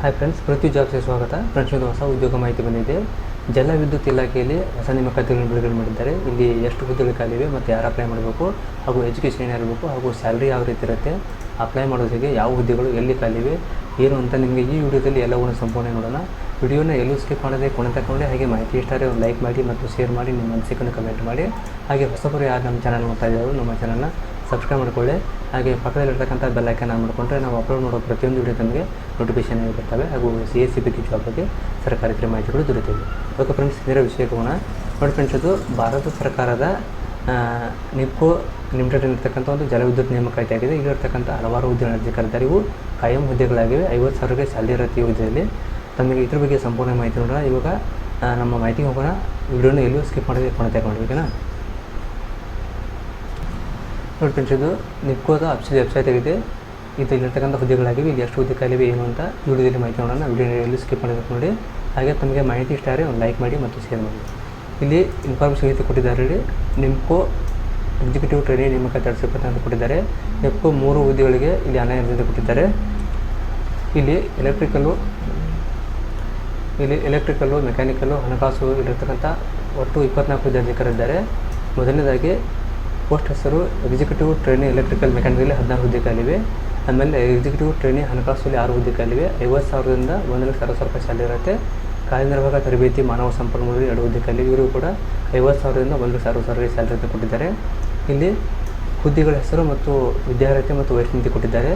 Hi friends ಪೃಥ್ವಿ ಜಾಬ್ಸ್ಗೆ ಸ್ವಾಗತ. Friends ಒಂದು ಹೊಸ ಉದ್ಯೋಗ ಮಾಹಿತಿ ಬಂದಿದೆ. ಜಲ ವಿದ್ಯುತ್ ಇಲಾಖೆಯಲ್ಲಿ ಹೊಸ ನೇಮಕಾತಿಗಳನ್ನು ಬಿಡುಗಡೆ ಮಾಡಿದ್ದಾರೆ. ಇಲ್ಲಿ ಎಷ್ಟು ಹುದ್ದೆಗಳು ಖಾಲಿವೆ ಮತ್ತು ಯಾರು ಅಪ್ಲೈ ಮಾಡಬೇಕು ಹಾಗೂ ಎಜುಕೇಷನ್ ಏನಿರಬೇಕು ಹಾಗೂ ಸ್ಯಾಲ್ರಿ ಯಾವ ರೀತಿ ಇರುತ್ತೆ ಅಪ್ಲೈ ಮಾಡೋದಕ್ಕೆ ಯಾವ ಹುದ್ದೆಗಳು ಎಲ್ಲಿ ಖಾಲಿವೆ ಏನು ಅಂತ ನಿಮಗೆ ಈ ವಿಡಿಯೋದಲ್ಲಿ ಎಲ್ಲವನ್ನು ಸಂಪೂರ್ಣ ನೋಡೋಣ. ವಿಡಿಯೋನ ಎಲ್ಲೂ ಸ್ಕಿಪ್ ಮಾಡದೆ ಕೊನೆ ತಗೊಂಡೆ ಹಾಗೆ ಮಾಹಿತಿ ಇಷ್ಟಾರೆ ಒಂದು ಲೈಕ್ ಮಾಡಿ ಮತ್ತು ಶೇರ್ ಮಾಡಿ, ನಿಮ್ಮ ಅನಿಸಿಕೆಯನ್ನು ಕಮೆಂಟ್ ಮಾಡಿ. ಹಾಗೆ ಹೊಸಬರು ಯಾರು ನಮ್ಮ ಚಾನಲ್ ನೋಡ್ತಾ ಇದ್ದಾರೆ, ನಮ್ಮ ಚಾನಲ್ನ ಸಬ್ಸ್ಕ್ರೈಬ್ ಮಾಡಿಕೊಳ್ಳಿ. ಹಾಗೆ ಪಕ್ಕದಲ್ಲಿರ್ತಕ್ಕಂಥ ಬೆಲ್ ಐಕನ್ ಆನ್ ಮಾಡಿಕೊಂಡ್ರೆ ನಾವು ಅಪ್ಲೋಡ್ ಮಾಡೋ ಪ್ರತಿಯೊಂದು ವಿಡಿಯೋ ನಮಗೆ ನೋಟಿಫಿಕೇಶನ್ ಬರ್ತವೆ. ಹಾಗೂ C S C B job ಬಗ್ಗೆ ಸರ್ಕಾರಿ ಇತರ ಮಾಹಿತಿಗಳು ದೊರೆತಿವೆ ಓಕೆ ಫ್ರೆಂಡ್ಸ್ ಇದರ ವಿಷಯಕ್ಕೆ ಹೋಗೋಣ. ನೋಡಿ ಫ್ರೆಂಡ್ಸ್ ಅದು ಭಾರತ ಸರ್ಕಾರದ ನಿಪ್ಕೋ ಲಿಮಿಟೆಡ್ ಇರ್ತಕ್ಕಂಥ ಒಂದು ಜಲವಿದ್ಯುತ್ ನೇಮಕಾತಿ ಆಗಿದೆ ಇಲ್ಲಿರ್ತಕ್ಕಂಥ ಹಲವಾರು ಹುದ್ದೆಗಳ ಅರ್ಜಿ ಕರೆದಿದ್ದಾರೆ ಇವು ಕಾಯಂ ಹುದ್ದೆಗಳಾಗಿವೆ. ಐವತ್ತು ಸಾವಿರಕ್ಕೆ ಸ್ಯಾಲರಿ ಇರುತ್ತೆ ಹುದ್ದೆಯಲ್ಲಿ. ತಮಗೆ ಇದ್ರ ಬಗ್ಗೆ ಸಂಪೂರ್ಣ ಮಾಹಿತಿ ನೋಡೋಣ. ಇವಾಗ ನಮ್ಮ ಮಾಹಿತಿಗೆ ಹೋಗೋಣ. ವಿಡಿಯೋನ ಎಲ್ಲೂ ಸ್ಕಿಪ್ ಮಾಡಿದ್ರೆ ಕೊನೆ ತಗೊಂಡು ಓಕೆನಾ ನೋಡಿ ಫ್ರೆಂಡ್ಸ್ ಇದು ನಿಪ್ಕೋದ ಅಪ್ಸಿದ ವೆಬ್ಸೈಟ್ ಆಗಿದೆ. ಇದು ಇಲ್ಲಿರ್ತಕ್ಕಂಥ ಹುದ್ದೆಗಳಾಗಿವೆ. ಇಲ್ಲಿ ಎಷ್ಟು ಹುದ್ದೆ ಖಾಲಿವೆ ಏನು ಅಂತ ವಿಡಿಯೋದಲ್ಲಿ ಮಾಹಿತಿ ನೋಡೋಣ. ವಿಡಿಯೋದಲ್ಲಿ ಸ್ಕಿಪ್ ಮಾಡಬೇಕು ನೋಡಿ. ಹಾಗೆ ತಮಗೆ ಮಾಹಿತಿ ಇಷ್ಟ ಆದರೆ ಒಂದು ಲೈಕ್ ಮಾಡಿ ಮತ್ತು ಶೇರ್ ಮಾಡಿ. ಇಲ್ಲಿ ಇನ್ಫಾರ್ಮೇಷನ್ ರೀತಿ ಕೊಟ್ಟಿದ್ದಾರೆ ನಿಮ್ಕೋ ಎಕ್ಸಿಕ್ಯೂಟಿವ್ ಟ್ರೈನಿಂಗ್ ನೇಮಕಾತಿ ಎರಡು ಸಾವಿರದ ಅಂತ ಕೊಟ್ಟಿದ್ದಾರೆ. ನಿಪ್ಕೋ ಮೂರು ಹುದ್ದೆಗಳಿಗೆ ಇಲ್ಲಿ ಅನ್ಯಾಯ ಕೊಟ್ಟಿದ್ದಾರೆ. ಇಲ್ಲಿ ಎಲೆಕ್ಟ್ರಿಕಲ್ಲು ಇಲ್ಲಿ ಎಲೆಕ್ಟ್ರಿಕಲ್ಲು ಮೆಕ್ಯಾನಿಕಲ್ಲು ಹಣಕಾಸು ಇಲ್ಲಿರ್ತಕ್ಕಂಥ ಒಟ್ಟು ಇಪ್ಪತ್ನಾಲ್ಕು ಹುದ್ದೆ ಅಧಿಕಾರಿದ್ದಾರೆ ಮೊದಲನೇದಾಗಿ ಪೋಸ್ಟ್ ಹೆಸರು ಎಕ್ಸಿಕ್ಯೂಟಿವ್ ಟ್ರೈನಿ ಎಲೆಕ್ಟ್ರಿಕಲ್ ಮೆಕ್ಯಾನಿಕಲ್ ಹದಿನಾರು ಹುದ್ದೆ ಕಾಲಿವೆ ಆಮೇಲೆ ಎಕ್ಸಿಕ್ಯೂಟಿವ್ ಟ್ರೈನಿಂಗ್ ಹಣಕಾಸಲ್ಲಿ ಆರು ಹುದ್ದೆ ಕಾಲಿವೆ ಐವತ್ತು ಸಾವಿರದಿಂದ ಒಂದು ಲಕ್ಷ ಸಾವಿರ ರೂಪಾಯಿ ಶಾಲೆ ಇರುತ್ತೆ. ಕಾರ್ಯನಿರ್ವಾಹಕ ತರಬೇತಿ ಮಾನವ ಸಂಪನ್ಮೂಲ ಎರಡು ಹುದ್ದೆ ಖಾಲಿವೆ ಇವರು ಕೂಡ ಐವತ್ತು ಸಾವಿರದಿಂದ ಒಂದು ಲಕ್ಷ ಅರವತ್ತು ಸಾವಿರ ಸ್ಯಾಲರಿ ಕೊಟ್ಟಿದ್ದಾರೆ. ಇಲ್ಲಿ ಹುದ್ದೆಗಳ ಹೆಸರು ಮತ್ತು ವಿದ್ಯಾರ್ಹತೆ ಮತ್ತು ವಯಸ್ಸಿನಿಂದ ಕೊಟ್ಟಿದ್ದಾರೆ.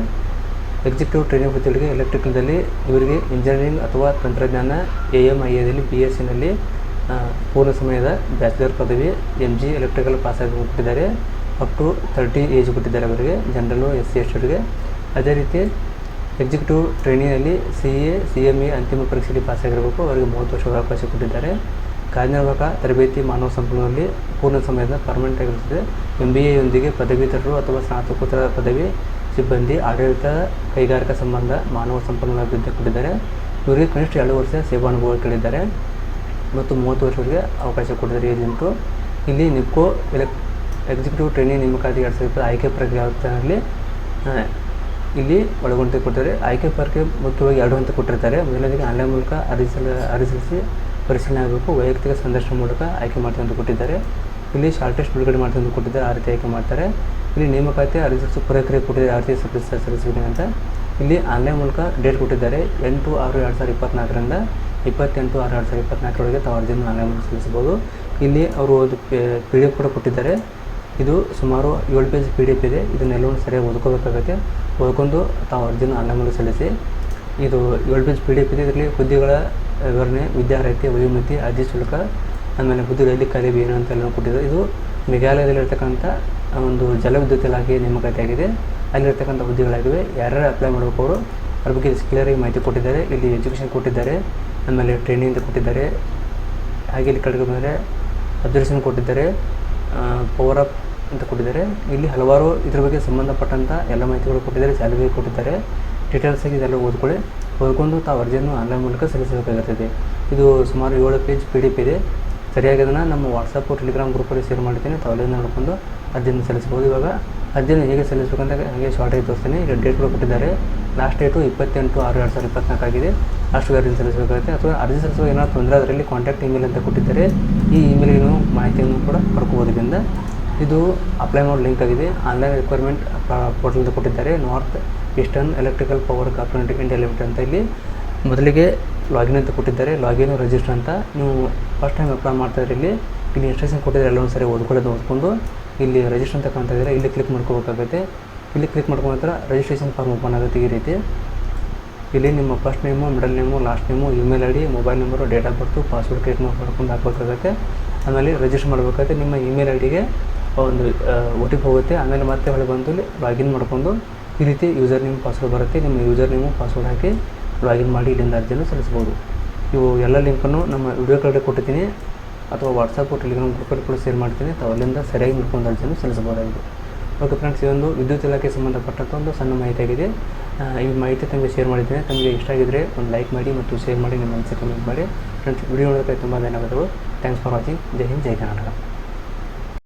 ಎಕ್ಸಿಕ್ಯೂಟಿವ್ ಟ್ರೈನಿಂಗ್ ಹುದ್ದೆಗಳಿಗೆ ಎಲೆಕ್ಟ್ರಿಕಲ್ದಲ್ಲಿ ಇವರಿಗೆ ಇಂಜಿನಿಯರಿಂಗ್ ಅಥವಾ ತಂತ್ರಜ್ಞಾನ ಎ ಎಂ ಐ ಎದಲ್ಲಿ ಬಿ ಎಸ್ ಸಿನಲ್ಲಿ ಪೂರ್ಣ ಸಮಯದ ಬ್ಯಾಚುಲರ್ ಪದವಿ ಎಂ ಜಿ ಎಲೆಕ್ಟ್ರಿಕಲ್ ಪಾಸಾಗಿ ಕೊಟ್ಟಿದ್ದಾರೆ. ಅಪ್ ಟು ತರ್ಟಿ ಏಜ್ ಕೊಟ್ಟಿದ್ದಾರೆ ಅವರಿಗೆ ಜನರಲ್ಲು ಎಸ್ ಸಿ ಎಸ್ ಟಿಗೆ ಅದೇ ರೀತಿ executive ಟ್ರೈನಿಂಗಲ್ಲಿ C A C M A ಅಂತಿಮ ಪರೀಕ್ಷೆಯಲ್ಲಿ ಪಾಸಾಗಿರಬೇಕು ಅವರಿಗೆ ಮೂವತ್ತು ವರ್ಷಗಳ ಅವಕಾಶ ಕೊಟ್ಟಿದ್ದಾರೆ. ಕಾರ್ಯನಿರ್ವಾಹಕ ತರಬೇತಿ ಮಾನವ ಸಂಪನ್ಮೂಲದಲ್ಲಿ ಪೂರ್ಣ ಸಮಯದ ಪರ್ಮನೆಂಟ್ ಆಗಿರುತ್ತದೆ ಎಂ ಬಿ ಎಯೊಂದಿಗೆ ಪದವೀಧರರು ಅಥವಾ ಸ್ನಾತಕೋತ್ತರ ಪದವಿ, ಸಿಬ್ಬಂದಿ, ಆಡಳಿತ, ಕೈಗಾರಿಕಾ ಸಂಬಂಧ ಮಾನವ ಸಂಪನ್ಮೂಲ ಅಭಿವೃದ್ಧಿ ಕೊಟ್ಟಿದ್ದಾರೆ. ಇವರಿಗೆ ಕನಿಷ್ಠ ಎರಡು ವರ್ಷ ಸೇವಾನುಭವ ಕೇಳಿದ್ದಾರೆ. ಮತ್ತು ಮೂವತ್ತು ವರ್ಷಗಳಿಗೆ ಅವಕಾಶ ಕೊಟ್ಟಿದ್ದಾರೆ ಏಜೆಂಟು ಇಲ್ಲಿ ನಿಪ್ಕೋ ಎಲೆಕ್ ಎಕ್ಸಿಕ್ಯೂಟಿವ್ ಟ್ರೈನಿಂಗ್ ನೇಮಕಾತಿ ಎರಡು ಸಾವಿರದ ಆಯ್ಕೆ ಪ್ರಕ್ರಿಯೆಯಲ್ಲಿ ಇಲ್ಲಿ ಒಳಗೊಂಡಿ ಕೊಟ್ಟಿದ್ದಾರೆ. ಆಯ್ಕೆ ಪ್ರಕ್ರಿಯೆ ಮುಖ್ಯವಾಗಿ ಎರಡು ಹಂತ ಕೊಟ್ಟಿರ್ತಾರೆ. ಮೊದಲನೇದಾಗಿ ಆನ್ಲೈನ್ ಮೂಲಕ ಅರ್ಜಿ ಅರ್ಜಿಸಿ ಅರ್ಜಿ ಪರಿಶೀಲನೆ ಆಗಬೇಕು. ವೈಯಕ್ತಿಕ ಸಂದರ್ಶನ ಮೂಲಕ ಆಯ್ಕೆ ಮಾಡ್ತಾರೆ ಅಂತ ಕೊಟ್ಟಿದ್ದಾರೆ. ಇಲ್ಲಿ ಶಾರ್ಟ್ ಟೆಸ್ಟ್ ಬಿಡುಗಡೆ ಮಾಡ್ತಾರೆ ಅಂತ ಕೊಟ್ಟಿದ್ದಾರೆ. ಆ ರೀತಿ ಆಯ್ಕೆ ಮಾಡ್ತಾರೆ. ಇಲ್ಲಿ ನೇಮಕಾತಿ, ಅರ್ಜಿ ಪ್ರಕ್ರಿಯೆ ಕೊಟ್ಟಿದ್ದಾರೆ. ರೀತಿ ಸಲ್ಲಿಸ ಅಂತ ಇಲ್ಲಿ ಆನ್ಲೈನ್ ಮೂಲಕ ಡೇಟ್ ಕೊಟ್ಟಿದ್ದಾರೆ. ಎಂಟು ಆರು ಎರಡು ಸಾವಿರದ ಇಪ್ಪತ್ನಾಲ್ಕರಿಂದ. ಇಪ್ಪತ್ತೆಂಟು, ಆರು ಎರಡು ಸಾವಿರದ ಇಪ್ಪತ್ನಾಲ್ಕರೊಳಗೆ ತಾವು ಅರ್ಜಿಯನ್ನು ಆನ್ಲೈನ್ ಸಲ್ಲಿಸಬಹುದು. ಇಲ್ಲಿ ಅವರು ಒಂದು ಪಿ ಡಿ ಎಫ್ ಕೂಡ ಕೊಟ್ಟಿದ್ದಾರೆ. ಇದು ಸುಮಾರು ಏಳು ಪೇಜ್ ಪಿ ಡಿ ಎಫ್ ಇದೆ. ಇದನ್ನೆಲ್ಲವನ್ನು ಸರಿಯಾಗಿ ಓದ್ಕೋಬೇಕಾಗುತ್ತೆ. ಓದ್ಕೊಂಡು ತಾವು ಅರ್ಜಿಯನ್ನು ಆನ್ಲೈನ್ ಸಲ್ಲಿಸಿ. ಇದು ಏಳು ಪೇಜ್ ಪಿ ಡಿ ಎಫ್ ಇದೆ. ಇದರಲ್ಲಿ ಹುದ್ದೆಗಳ ವಿವರಣೆ, ವಿದ್ಯಾರ್ಹತೆ, ವಯೋಮಿತಿ, ಅರ್ಜಿ ಶುಲ್ಕ, ಆಮೇಲೆ ಹುದ್ದೆಗಳಲ್ಲಿ ಖಾಲಿ ಏನು ಅಂತ ಎಲ್ಲ ಕೊಟ್ಟಿದ್ದಾರೆ. ಇದು ಮೇಘಾಲಯದಲ್ಲಿರ್ತಕ್ಕಂಥ ಒಂದು ಜಲವಿದ್ಯುತ್ ಇಲಾಖೆ ನೇಮಕಾತಿ ಆಗಿದೆ ಅಲ್ಲಿರ್ತಕ್ಕಂಥ ಹುದ್ದೆಗಳಾಗಿವೆ. ಯಾರ್ಯಾರು ಅಪ್ಲೈ ಮಾಡಬೇಕು ಅವರು ಅದ್ರ ಬಗ್ಗೆ ಕ್ಲಿಯರಾಗಿ ಮಾಹಿತಿ ಕೊಟ್ಟಿದ್ದಾರೆ. ಇಲ್ಲಿ ಎಜುಕೇಷನ್ ಕೊಟ್ಟಿದ್ದಾರೆ. ಆಮೇಲೆ ಟ್ರೈನಿಂಗ್ ಅಂತ ಕೊಟ್ಟಿದ್ದಾರೆ. ಹಾಗೆ ಇಲ್ಲಿ ಕಡೆಗೆ ಬಂದರೆ ಅಬ್ಸರ್ವೇಷನ್ ಕೊಟ್ಟಿದ್ದಾರೆ. ಪವರ್ ಅಪ್ ಅಂತ ಕೊಟ್ಟಿದ್ದಾರೆ. ಇಲ್ಲಿ ಹಲವಾರು ಇದ್ರ ಬಗ್ಗೆ ಸಂಬಂಧಪಟ್ಟಂಥ ಎಲ್ಲ ಮಾಹಿತಿಗಳು ಕೊಟ್ಟಿದ್ದಾರೆ ಸ್ಯಾಲರಿ ಕೊಟ್ಟಿದ್ದಾರೆ. ಡೀಟೇಲ್ಸ್ ಆಗಿ ಇದೆಲ್ಲ ಓದ್ಕೊಳ್ಳಿ. ಓದ್ಕೊಂಡು ತಾವು ಅರ್ಜಿಯನ್ನು ಆನ್ಲೈನ್ ಮೂಲಕ ಸಲ್ಲಿಸಬೇಕಾಗುತ್ತದೆ. ಇದು ಸುಮಾರು ಏಳು ಪೇಜ್ ಪಿ ಡಿ ಪಿ ಇದೆ. ಸರಿಯಾಗಿ ಅದನ್ನು ನಮ್ಮ ವಾಟ್ಸಪ್ಪು ಟೆಲಿಗ್ರಾಮ್ ಗ್ರೂಪಲ್ಲಿ ಶೇರ್ ಮಾಡ್ತೀನಿ ತಾವು ಅಲ್ಲಿಂದ ನೋಡ್ಕೊಂಡು ಅರ್ಜಿಯನ್ನು ಸಲ್ಲಿಸ್ಬೋದು ಇವಾಗ ಅರ್ಜಿಯನ್ನು ಹೇಗೆ ಸಲ್ಲಿಸಬೇಕಂತ ಹಾಗೆ ಶಾರ್ಟಾಗಿ ತೋರಿಸ್ತೀನಿ. ಡೇಟ್ ಡೇಟ್ಗಳು ಕೊಟ್ಟಿದ್ದಾರೆ. ಲಾಸ್ಟ್ ಡೇಟು ಇಪ್ಪತ್ತೆಂಟು ಆರು ಎರಡು ಸಾವಿರದ ಇಪ್ಪತ್ನಾಲ್ಕು ಆಗಿದೆ. ಅಷ್ಟು ಅರ್ಜಿ ಸಲ್ಲಿಸಬೇಕಾಗುತ್ತೆ. ಅಥವಾ ಅರ್ಜಿ ಸಲ್ಲಿಸುವ ಏನಾದರೂ ತೊಂದರೆ ಅದರಲ್ಲಿ ಕಾಂಟ್ಯಾಕ್ಟ್ ಇಮೇಲ್ ಅಂತ ಕೊಟ್ಟಿದ್ದಾರೆ. ಈ ಇಮೇಲ್ಗೆ ನೀವು ಮಾಹಿತಿಯನ್ನು ಕೂಡ ಪಡ್ಕೋಬೋದು ಇದರಿಂದ. ಇದು ಅಪ್ಲೈ ಮಾಡೋ ಲಿಂಕ್ ಆಗಿದೆ. ಆನ್ಲೈನ್ ರಿಕ್ವೈರ್ಮೆಂಟ್ ಪೋರ್ಟಲ್ ಕೊಟ್ಟಿದ್ದಾರೆ. North eastern electrical power corporate India limited ಅಂತ ಇಲ್ಲಿ ಮೊದಲಿಗೆ ಲಾಗಿನ್ ಅಂತ ಕೊಟ್ಟಿದ್ದಾರೆ. ಲಾಗಿನ್ ರಿಜಿಸ್ಟರ್ ಅಂತ. ನೀವು ಫಸ್ಟ್ ಟೈಮ್ ಅಪ್ಲೈ ಮಾಡ್ತಾ ಇಲ್ಲಿ ಇಲ್ಲಿ ಇನ್ಸ್ಟ್ರಕ್ಷನ್ ಕೊಟ್ಟಿದ್ದಾರೆ ಎಲ್ಲೊಂದು ಸರಿ ಓದ್ಕೊಳ್ಳೋದು ಓದ್ಕೊಂಡು ಇಲ್ಲಿ ರಿಜಿಸ್ಟರ್ ಅಂತ ಕಾಣ್ತಾ ಇಲ್ಲಿ ಕ್ಲಿಕ್ ಮಾಡ್ಕೋಬೇಕಾಗುತ್ತೆ. ಇಲ್ಲಿ ಕ್ಲಿಕ್ ಮಾಡ್ಕೊಂಡ ನಂತರ ರಿಜಿಸ್ಟ್ರೇಷನ್ ಫಾರ್ಮ್ ಓಪನ್ ಆಗುತ್ತೆ ಈ ರೀತಿ. ಇಲ್ಲಿ ನಿಮ್ಮ first name middle name last name email I D mobile number date of birth password create ಮಾಡ್ಕೊಂಡು ಹಾಕಬೇಕಾಗುತ್ತೆ. ಆಮೇಲೆ ರಿಜಿಸ್ಟರ್ ಮಾಡಬೇಕಾಗುತ್ತೆ. ನಿಮ್ಮ ಇಮೇಲ್ ಐ ಡಿಗೆ ಒಂದು ಒ ಟಿ ಪಿ ಹೋಗುತ್ತೆ. ಆಮೇಲೆ ಮತ್ತೆ ಹೊಳೆ ಬಂದು ಲಾಗಿನ್ ಮಾಡ್ಕೊಂಡು ಈ ರೀತಿ ಯೂಸರ್ ನೇಮ್ ಪಾಸ್ವರ್ಡ್ ಬರುತ್ತೆ. ನಿಮ್ಮ ಯೂಸರ್ ನೇಮು ಪಾಸ್ವರ್ಡ್ ಹಾಕಿ ಲಾಗಿನ್ ಮಾಡಿ ಇಲ್ಲಿಂದ ಅರ್ಜಿಯನ್ನು ಸಲ್ಲಿಸ್ಬೋದು ಇವು ಎಲ್ಲ ಲಿಂಕನ್ನು ನಮ್ಮ ವಿಡಿಯೋ ಕಡೆ ಕೊಟ್ಟಿದ್ದೀನಿ. ಅಥವಾ ವಾಟ್ಸಪ್ಪು ಟೆಲಿಗ್ರಾಮ್ ಗ್ರೂಪಲ್ಲಿ ಕೂಡ ಶೇರ್ ಮಾಡ್ತೀನಿ. ತಾವು ಅಲ್ಲಿಂದ ಸರಿಯಾಗಿ ನೋಡ್ಕೊಂಡು ಅರ್ಜಿಯನ್ನು ಸಲ್ಲಿಸಬಹುದಾಗಿದೆ. ಓಕೆ ಫ್ರೆಂಡ್ಸ್ ಇದೊಂದು ವಿದ್ಯುತ್ ಇಲಾಖೆ ಸಂಬಂಧಪಟ್ಟಂಥ ಒಂದು ಸಣ್ಣ ಮಾಹಿತಿ ಆಗಿದೆ. ಈ ಮಾಹಿತಿ ತಮಗೆ ಶೇರ್ ಮಾಡಿದ್ದೇನೆ. ತಮಗೆ ಇಷ್ಟ ಆಗಿದ್ದರೆ ಒಂದು ಲೈಕ್ ಮಾಡಿ ಮತ್ತು ಶೇರ್ ಮಾಡಿ, ನಿಮ್ಮ ಅನಿಸಿಕೆ ಮಾಡಿ. ಫ್ರೆಂಡ್ಸ್ ವಿಡಿಯೋ ನೋಡೋದಕ್ಕೆ ತುಂಬ ಧನ್ಯವಾದಗಳು. Thanks for watching Jai Hind, Jai Karnataka.